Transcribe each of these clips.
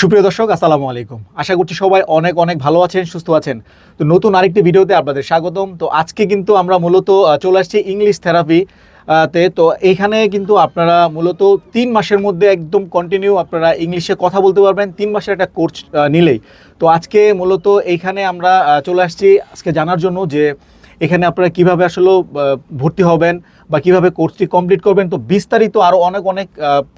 সুপ্রিয় দর্শক, আসসালামু আলাইকুম। আশা করছি সবাই অনেক অনেক ভালো আছেন, সুস্থ আছেন। তো নতুন আরেকটি ভিডিওতে আপনাদের স্বাগতম। তো আজকে কিন্তু আমরা মূলত চলে আসছি ইংলিশ থেরাপি তে। তো এইখানে কিন্তু আপনারা মূলত তিন মাসের মধ্যে একদম কন্টিনিউ আপনারা ইংলিশে কথা বলতে পারবেন। তিন মাসের একটা কোর্স নিলেই। তো আজকে মূলত এইখানে আমরা চলে আসছি আজকে জানার জন্য যে এখানে আপনারা কীভাবে আসলে ভর্তি হবেন বা কীভাবে কোর্সটি কমপ্লিট করবেন তো বিস্তারিত আরও অনেক অনেক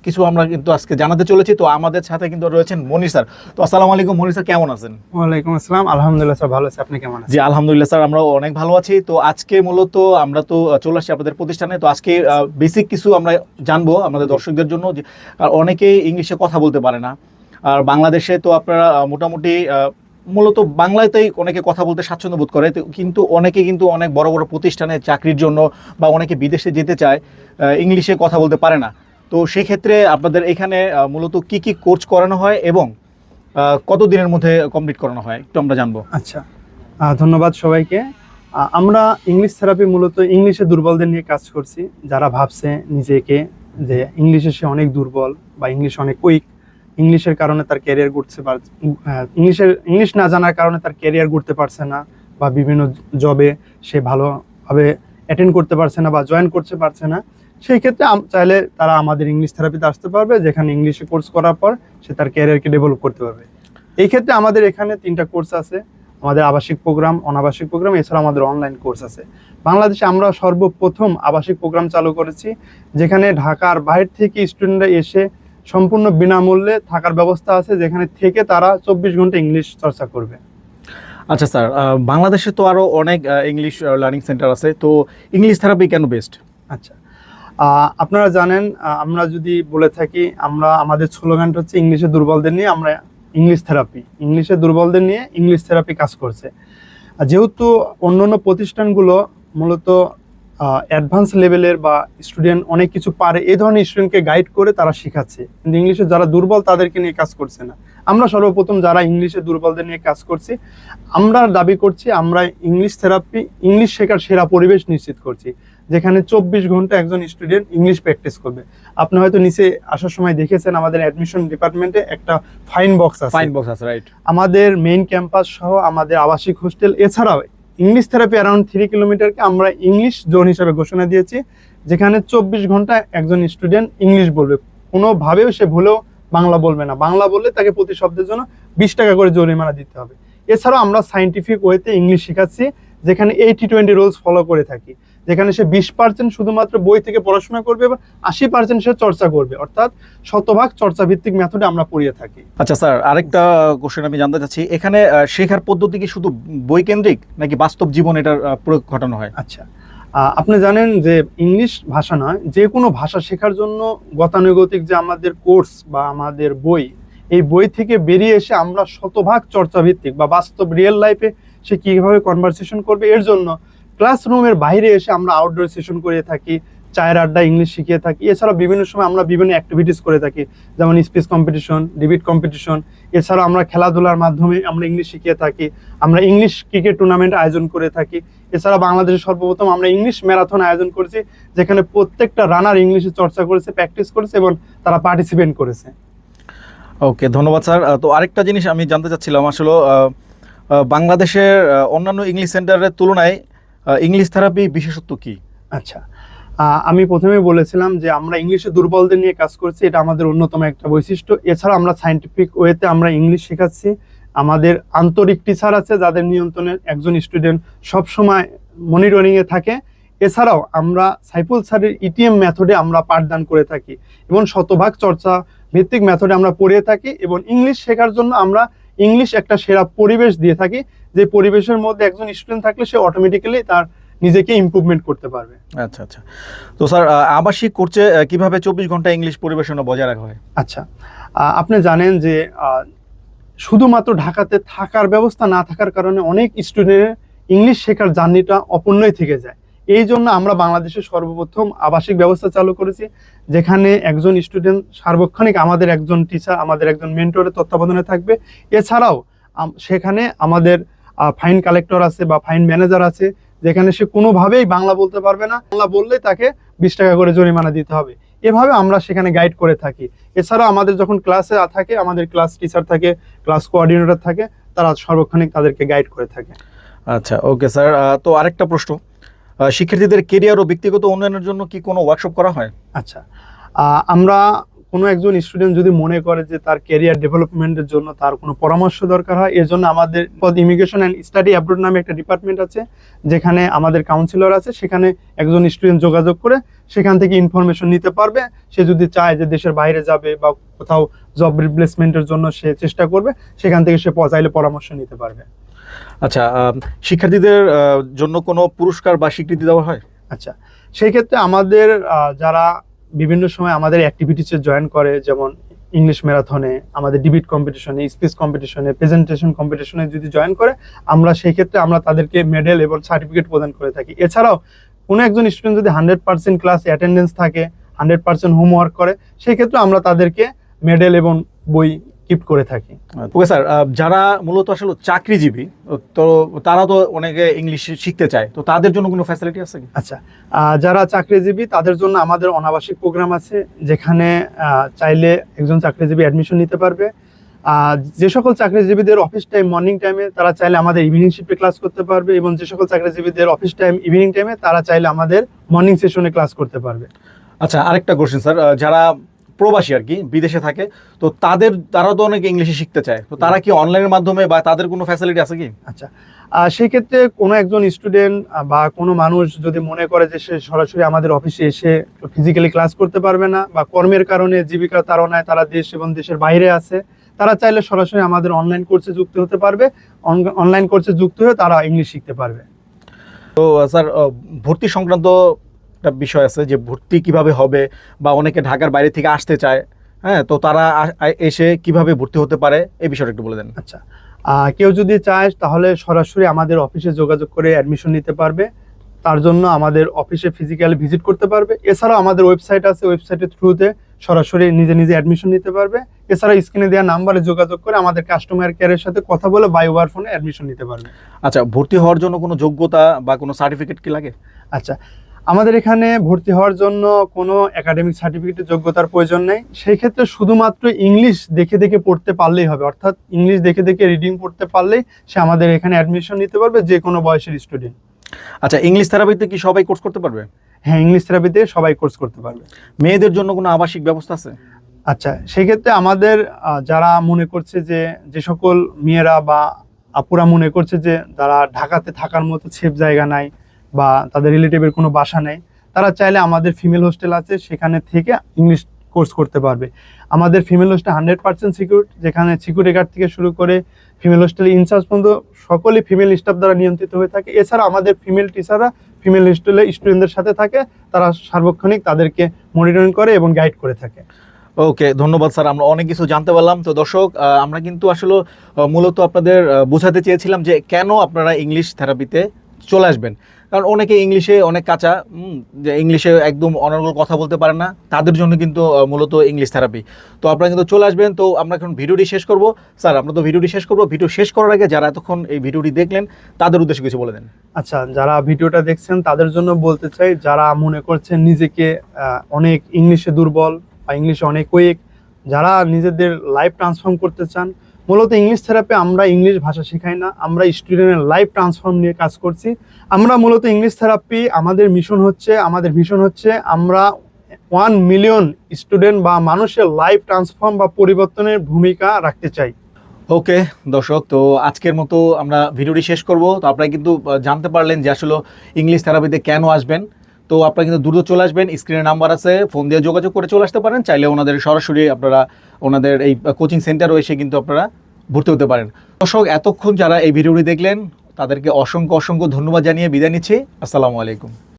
কিছু আমরা কিন্তু আজকে জানাতে চলেছি। তো আমাদের সাথে কিন্তু রয়েছেন মনির স্যার। তো আসসালামু আলাইকুম মনির স্যার কেমন আছেন? ওয়ালাইকুম আসসালাম। আলহামদুলিল্লাহ স্যার ভালো আছে। আপনি কেমন আছেন? জি আলহামদুলিল্লাহ স্যার আমরা অনেক ভালো আছি। তো আজকে মূলত আমরা তো চলে আসছি আপনাদের প্রতিষ্ঠানে। তো আজকে বেসিক কিছু আমরা জানব আমাদের দর্শকদের জন্য। যে আর অনেকেই ইংলিশে কথা বলতে পারে না। আর বাংলাদেশে তো আপনারা মোটামুটি মূলত বাংলাতেই অনেকে কথা বলতে স্বাচ্ছন্দ্য বোধ করে কিন্তু অনেকে কিন্তু অনেক বড় বড় প্রতিষ্ঠানে চাকরির জন্য বা অনেকে বিদেশে যেতে চায় ইংলিশে কথা বলতে পারে না। তো সেই ক্ষেত্রে আপনাদের এখানে মূলত কি কি কোর্স করানো হয় এবং কত দিনের মধ্যে কমপ্লিট করানো হয়? একটু আমরা জানব। আচ্ছা। ধন্যবাদ সবাইকে। আমরা ইংলিশ থেরাপি মূলত ইংলিশে দুর্বলদের নিয়ে কাজ করছি। যারা ভাবছে নিজেকে যে ইংলিশে সে অনেক দুর্বল বা ইংলিশ অনেক উইক ইংলিশের কারণে তার ক্যারিয়ার গড়তে পার আহ, ইংলিশের ইংলিশ না জানার কারণে তার ক্যারিয়ার গড়তে পারছে না বা বিভিন্ন জবে সে ভালোভাবে অ্যাটেন্ড করতে পারছে না বা জয়েন করতে পারছে না। সেই ক্ষেত্রে চাইলে তারা আমাদের ইংলিশ থেরাপিতে আসতে পারবে যেখানে ইংলিশে কোর্স করার পর সে তার ক্যারিয়ারকে ডেভেলপ করতে পারবে। এই ক্ষেত্রে আমাদের এখানে তিনটা কোর্স আছে আমাদের আবাসিক প্রোগ্রাম অনাবাসিক প্রোগ্রাম এছাড়া আমাদের অনলাইন কোর্স আছে। বাংলাদেশে আমরা সর্বপ্রথম আবাসিক প্রোগ্রাম চালু করেছি যেখানে ঢাকার বাইরে থেকে স্টুডেন্টরা এসে সম্পূর্ণ বিনামূল্যে থাকার ব্যবস্থা আছে যেখানে থেকে তারা চব্বিশ ঘণ্টা ইংলিশ চর্চা করবে। আচ্ছা স্যার বাংলাদেশে তো আরও অনেক ইংলিশ লার্নিং সেন্টার আছে তো ইংলিশ থেরাপি কেন বেস্ট আচ্ছা আপনারা জানেন আমরা যদি বলে থাকি আমরা আমাদের স্লোগানটা হচ্ছে ইংলিশে দুর্বলদের নিয়ে আমরা ইংলিশ থেরাপি ইংলিশে দুর্বলদের নিয়ে ইংলিশ থেরাপি কাজ করছে। যেহেতু অন্য অন্য প্রতিষ্ঠানগুলো মূলত অ্যাডভান্স লেভেলের বা স্টুডেন্ট অনেক কিছু পারে এই ধরনের স্টুডেন্টকে গাইড করে তারা শেখাচ্ছে। কিন্তু ইংলিশে যারা দুর্বল তাদেরকে নিয়ে কাজ করছে না। আমরা সর্বপ্রথম যারা ইংলিশে দুর্বলদের নিয়ে কাজ করছি আমরা দাবি করছি আমরা ইংলিশ থেরাপি ইংলিশ শেখার সেরা পরিবেশ নিশ্চিত করছি যেখানে চব্বিশ ঘণ্টা একজন স্টুডেন্ট ইংলিশ প্র্যাকটিস করবে। আপনি হয়তো নিচে আসার সময় দেখেছেন আমাদের অ্যাডমিশন ডিপার্টমেন্টে একটা ফাইন বক্স আছে। ফাইন বক্স আছে রাইট আমাদের মেইন ক্যাম্পাস সহ আমাদের আবাসিক হোস্টেল এছাড়াও ইংলিশ থেরাপি অ্যারাউন্ড থ্রি কিলোমিটারকে আমরা ইংলিশ জোন হিসাবে ঘোষণা দিয়েছি, যেখানে চব্বিশ ঘণ্টা একজন স্টুডেন্ট ইংলিশ বলবে। কোনোভাবেও সে ভুলেও বাংলা বলবে না। বাংলা বললে তাকে প্রতি শব্দের জন্য বিশ টাকা করে জরিমানা দিতে হবে। এছাড়াও আমরা সাইন্টিফিক ওয়েতে ইংলিশ শেখাচ্ছি, যেখানে এইটি টোয়েন্টি রুলস ফলো করে থাকি। যেখানে সে বিশ পার্সেন্ট শুধুমাত্র বই থেকে পড়াশোনা করবে এবং আশি পার্সেন্ট সে চর্চা করবে। অর্থাৎ শতভাগ চর্চা ভিত্তিক মেথডে আমরা পড়িয়ে থাকি। আচ্ছা স্যার আরেকটা কোশ্চেন আমি জানতে চাচ্ছি। এখানে শেখার পদ্ধতি কি শুধু বই কেন্দ্রিক নাকি বাস্তব জীবন এটার প্রয়োগ ঘটানো হয়? আচ্ছা। আপনি জানেন যে ইংলিশ ভাষা নয় যে কোনো ভাষা শেখার জন্য গতানুগতিক যে আমাদের কোর্স বা আমাদের বই এই বই থেকে বেরিয়ে এসে আমরা শতভাগ চর্চাভিত্তিক বা বাস্তব রিয়েল লাইফে সে কীভাবে কনভারসেশন করবে এর জন্য ক্লাসরুমের বাইরে এসে আমরা আউটডোর সেশন করে থাকি, চায়ের আড্ডা, ইংলিশ শিখিয়ে থাকি। এছাড়া বিভিন্ন সময় আমরা বিভিন্ন অ্যাক্টিভিটিস করে থাকি, যেমন স্পিচ কম্পিটিশন ডিবেট কম্পিটিশন এছাড়া আমরা খেলাধুলার মাধ্যমে আমরা ইংলিশ শিখিয়ে থাকি, আমরা ইংলিশ ক্রিকেট টুর্নামেন্ট আয়োজন করে থাকি। এছাড়া বাংলাদেশে সর্বপ্রথম আমরা ইংলিশ ম্যারাথন আয়োজন করেছি, যেখানে প্রত্যেকটা রানার ইংলিশে চর্চা করেছে প্র্যাকটিস করেছে এবং তারা পার্টিসিপেট করেছে। ওকে ধন্যবাদ স্যার। তো আরেকটা জিনিস আমি জানতে চাচ্ছিলাম, আসলে বাংলাদেশের অন্যান্য ইংলিশ সেন্টারের তুলনায় ইংলিশ থেরাপি বিশেষত্ব কি? আচ্ছা আমি প্রথমে বলেছিলাম যে আমরা ইংলিশে দুর্বলদের নিয়ে কাজ করছি, এটা আমাদের অন্যতম একটা বৈশিষ্ট্য। এছাড়া আমরা সাইন্টিফিক ওয়েতে আমরা ইংলিশ শেখাচ্ছি। আমাদের আন্তরিক টিচার আছে যাদের নিয়ন্ত্রণে একজন স্টুডেন্ট সবসময় মনিটরিংয়ে থাকে। এছাড়াও আমরা সাইফুল স্যারের ইটিএম মেথডে আমরা পাঠদান করে থাকি এবং শতভাগ চর্চা ভিত্তিক মেথডে আমরা পড়িয়ে থাকি এবং ইংলিশ শেখার জন্য আমরা ইংলিশ একটা সেরা পরিবেশ দিয়ে থাকি যে পরিবেশের মধ্যে একজন স্টুডেন্ট থাকলে সে অটোমেটিক্যালি তার নিজেকে ইমপ্রুভমেন্ট করতে পারবে। আচ্ছা আচ্ছা। তো স্যার আবাসিক কোর্সে কীভাবে চব্বিশ ঘণ্টা ইংলিশ পরিবেশনা বজায় রাখা হয়? আচ্ছা আপনি জানেন যে শুধুমাত্র ঢাকাতে থাকার ব্যবস্থা না থাকার কারণে অনেক স্টুডেন্টের ইংলিশ শেখার জার্নিটা অপূর্ণই থেকে যায়। এই জন্য আমরা বাংলাদেশে সর্বপ্রথম আবাসিক ব্যবস্থা চালু করেছি, যেখানে একজন স্টুডেন্ট সার্বক্ষণিক আমাদের একজন টিচার আমাদের একজন মেন্টরের তত্ত্বাবধানে থাকবে। এছাড়াও সেখানে আমাদের ফাইন কালেক্টর আছে বা ফাইন ম্যানেজার আছে, যেখানে সে কোনোভাবেই বাংলা বলতে পারবে না। বাংলা বললে তাকে বিশ টাকা করে জরিমানা দিতে হবে। এভাবে আমরা সেখানে গাইড করে থাকি। এছাড়াও আমাদের যখন ক্লাসে থাকে, আমাদের ক্লাস টিচার থাকে ক্লাস কোঅর্ডিনেটর থাকে, তারা সর্বক্ষণিক তাদেরকে গাইড করে থাকে। আচ্ছা ওকে স্যার তো আরেকটা প্রশ্ন। শিক্ষার্থীদের কেরিয়ার ও ব্যক্তিগত উন্নয়নের জন্য কি কোনো ওয়ার্কশপ করা হয়? আচ্ছা আমরা কোনো একজন স্টুডেন্ট যদি মনে করে যে তার কেরিয়ার ডেভেলপমেন্টের জন্য তার কোনো পরামর্শ দরকার হয়, এর জন্য আমাদের ইমিগ্রেশন অ্যান্ড স্টাডি অ্যাব্রোড নামে একটা ডিপার্টমেন্ট আছে, যেখানে আমাদের কাউন্সিলর আছে, সেখানে একজন স্টুডেন্ট যোগাযোগ করে সেখান থেকে ইনফরমেশন নিতে পারবে। সে যদি চায় যে দেশের বাইরে যাবে বা কোথাও জব রিপ্লেসমেন্টের জন্য সে চেষ্টা করবে, সেখান থেকে সে চাইলে পরামর্শ নিতে পারবে। আচ্ছা শিক্ষার্থীদের জন্য কোনো পুরস্কার বা স্বীকৃতি দেওয়া হয়? আচ্ছা সেই ক্ষেত্রে আমাদের যারা বিভিন্ন সময় আমাদের অ্যাক্টিভিটিসে জয়েন করে, যেমন ইংলিশ ম্যারাথনে আমাদের ডিবিট কম্পিটিশনে স্পিচ কম্পিটিশনে প্রেজেন্টেশন কম্পিটিশনে যদি জয়েন করে, আমরা সেই ক্ষেত্রে আমরা তাদেরকে মেডেল এবং সার্টিফিকেট প্রদান করে থাকি। এছাড়াও, কোনো একজন স্টুডেন্ট যদি হান্ড্রেড পার্সেন্ট ক্লাস অ্যাটেন্ডেন্স থাকে হান্ড্রেড পার্সেন্ট হোমওয়ার্ক করে, সেই ক্ষেত্রে আমরা তাদেরকে মেডেল এবং বই গিফট করে থাকি। ওকে স্যার যারা মূলত আসলে চাকরিজীবী তো তারা তো অনেকে ইংলিশ শিখতে চায় তো তাদের জন্য কোনো ফ্যাসিলিটি আছে কি? আচ্ছা যারা চাকরিজীবী তাদের জন্য আমাদের অনাবাসিক প্রোগ্রাম আছে যেখানে চাইলে একজন চাকরিজীবী অ্যাডমিশন নিতে পারবে। যে সকল চাকরিজীবীদের অফিস টাইম মর্নিং টাইমে তারা চাইলে আমাদের ইভিনিং শিফটে ক্লাস করতে পারবে এবং যে সকল চাকরিজীবীদের অফিস টাইম ইভিনিং টাইমে তারা চাইলে আমাদের মর্নিং সেশনে ক্লাস করতে পারবে। আচ্ছা আরেকটা কোশ্চেন স্যার যারা প্রবাসী আর কি বিদেশে থাকে তো তাদের তারা তো অনেকে ইংলিশে শিখতে চায়। তো তারা কি অনলাইনের মাধ্যমে বা তাদের কোনো ফ্যাসিলিটি আছে কি? আচ্ছা আহ, সেই ক্ষেত্রে কোনো একজন স্টুডেন্ট বা কোনো মানুষ যদি মনে করে যে সে সরাসরি আমাদের অফিসে এসে ফিজিক্যালি ক্লাস করতে পারবে না বা কর্মের কারণে জীবিকার তাড়নায় তারা দেশ এবং দেশের বাইরে আছে তারা চাইলে সরাসরি আমাদের অনলাইন কোর্সে যুক্ত হতে পারবে। অনলাইন কোর্সে যুক্ত হয়ে তারা ইংলিশ শিখতে পারবে। তো স্যার ভর্তি সংক্রান্ত একটা বিষয় আছে যে ভর্তি কীভাবে হবে বা অনেকে ঢাকার বাইরে থেকে আসতে চায় হ্যাঁ? তো তারা এসে কীভাবে ভর্তি হতে পারে এই বিষয়টা একটু বলে দেন। আচ্ছা কেউ যদি চায় তাহলে সরাসরি আমাদের অফিসে যোগাযোগ করে অ্যাডমিশন নিতে পারবে। তার জন্য আমাদের অফিসে ফিজিক্যালি ভিজিট করতে পারবে। এছাড়াও আমাদের ওয়েবসাইট আছে ওয়েবসাইটের থ্রুতে সরাসরি নিজে নিজে অ্যাডমিশন নিতে পারবে। এছাড়া স্ক্রিনে দেওয়া নাম্বারে যোগাযোগ করে আমাদের কাস্টমার কেয়ারের সাথে কথা বলে বাই ওয়ার ফোনে অ্যাডমিশন নিতে পারবে। আচ্ছা ভর্তি হওয়ার জন্য কোনো যোগ্যতা বা কোনো সার্টিফিকেট কি লাগে? আচ্ছা আমাদের এখানে ভর্তি হওয়ার জন্য কোনো একাডেমিক সার্টিফিকেটের যোগ্যতার প্রয়োজন নেই। সেই ক্ষেত্রে শুধুমাত্র ইংলিশ দেখে দেখে পড়তে পারলেই হবে। অর্থাৎ ইংলিশ দেখে দেখে রিডিং পড়তে পারলেই সে আমাদের এখানে অ্যাডমিশন নিতে পারবে যে কোনো বয়সের স্টুডেন্ট আচ্ছা ইংলিশ থেরাপিতে কি সবাই কোর্স করতে পারবে? হ্যাঁ ইংলিশ থেরাপিতে সবাই কোর্স করতে পারবে। মেয়েদের জন্য কোনো আবাসিক ব্যবস্থা আছে? আচ্ছা সেই ক্ষেত্রে আমাদের যারা মনে করছে যে যে সকল মেয়েরা বা আপুরা মনে করছে যে তারা ঢাকাতে থাকার মতো সেফ জায়গা নাই বা তাদের রিলেটিভের কোনো বাসা নেই, তারা চাইলে আমাদের ফিমেল হোস্টেল আছে, সেখানে থেকে ইংলিশ কোর্স করতে পারবে। আমাদের female hostel hundred percent secure যেখানে সিকিউরিটি গার্ড থেকে শুরু করে ফিমেল হোস্টেল ইনচার্জ পর্যন্ত সকলেই ফিমেল স্টাফ দ্বারা নিয়ন্ত্রিত হয়ে থাকে। এছাড়া আমাদের ফিমেল টিচাররা ফিমেল হোস্টেলে স্টুডেন্টদের সাথে থাকে, তারা সার্বক্ষণিক তাদেরকে মনিটরিং করে এবং গাইড করে থাকে। ওকে ধন্যবাদ স্যার, আমরা অনেক কিছু জানতে পারলাম। তো দর্শক আমরা কিন্তু আসলে মূলত আপনাদের বোঝাতে চেয়েছিলাম যে কেন আপনারা ইংলিশ থেরাপিতে চলে আসবেন। কারণ অনেকে ইংলিশে, অনেক কাঁচা যে ইংলিশে একদম অনর্গল কথা বলতে পারে না, তাদের জন্য কিন্তু মূলত ইংলিশ থেরাপি তো আপনারা কিন্তু চলে আসবেন, তো আমরা এখন ভিডিওটি শেষ করব। স্যার, আমরা তো ভিডিওটি শেষ করব। ভিডিও শেষ করার আগে যারা এতক্ষণ এই ভিডিওটি দেখলেন, তাদের উদ্দেশ্যে কিছু বলে দেন। আচ্ছা যারা ভিডিওটা দেখছেন, তাদের জন্য বলতে চাই, যারা মনে করছেন নিজেকে অনেক ইংলিশে দুর্বল বা ইংলিশে অনেক উইক যারা নিজেদের লাইফ ট্রান্সফর্ম করতে চান মূলত ইংলিশ থেরাপি আমরা ইংলিশ ভাষা শেখাই না, আমরা স্টুডেন্টের লাইফ ট্রান্সফর্ম নিয়ে কাজ করছি। আমরা মূলত ইংলিশ থেরাপি আমাদের মিশন হচ্ছে, আমাদের ভিশন হচ্ছে আমরা ওয়ান মিলিয়ন স্টুডেন্ট বা মানুষের লাইফ ট্রান্সফর্ম বা পরিবর্তনের ভূমিকা রাখতে চাই। ওকে দর্শক, তো আজকের মতো আমরা ভিডিওটি শেষ করব। তো আপনারা কিন্তু জানতে পারলেন যে আসলে ইংলিশ থেরাপিতে কেন আসবেন। তো আপনারা কিন্তু দ্রুত চলে আসবেন। স্ক্রিনের নাম্বার আছে, ফোন দিয়ে যোগাযোগ করে চলে আসতে পারেন। চাইলে ওনাদের সরাসরি আপনারা ওনাদের এই কোচিং সেন্টার রয়েছে কিন্তু আপনারা ভর্তি হতে পারেন। দর্শক, এতক্ষণ যারা এই ভিডিওটি দেখলেন, তাদেরকে অসংখ্য অসংখ্য ধন্যবাদ জানিয়ে বিদায় নিচ্ছি। আসসালামু আলাইকুম।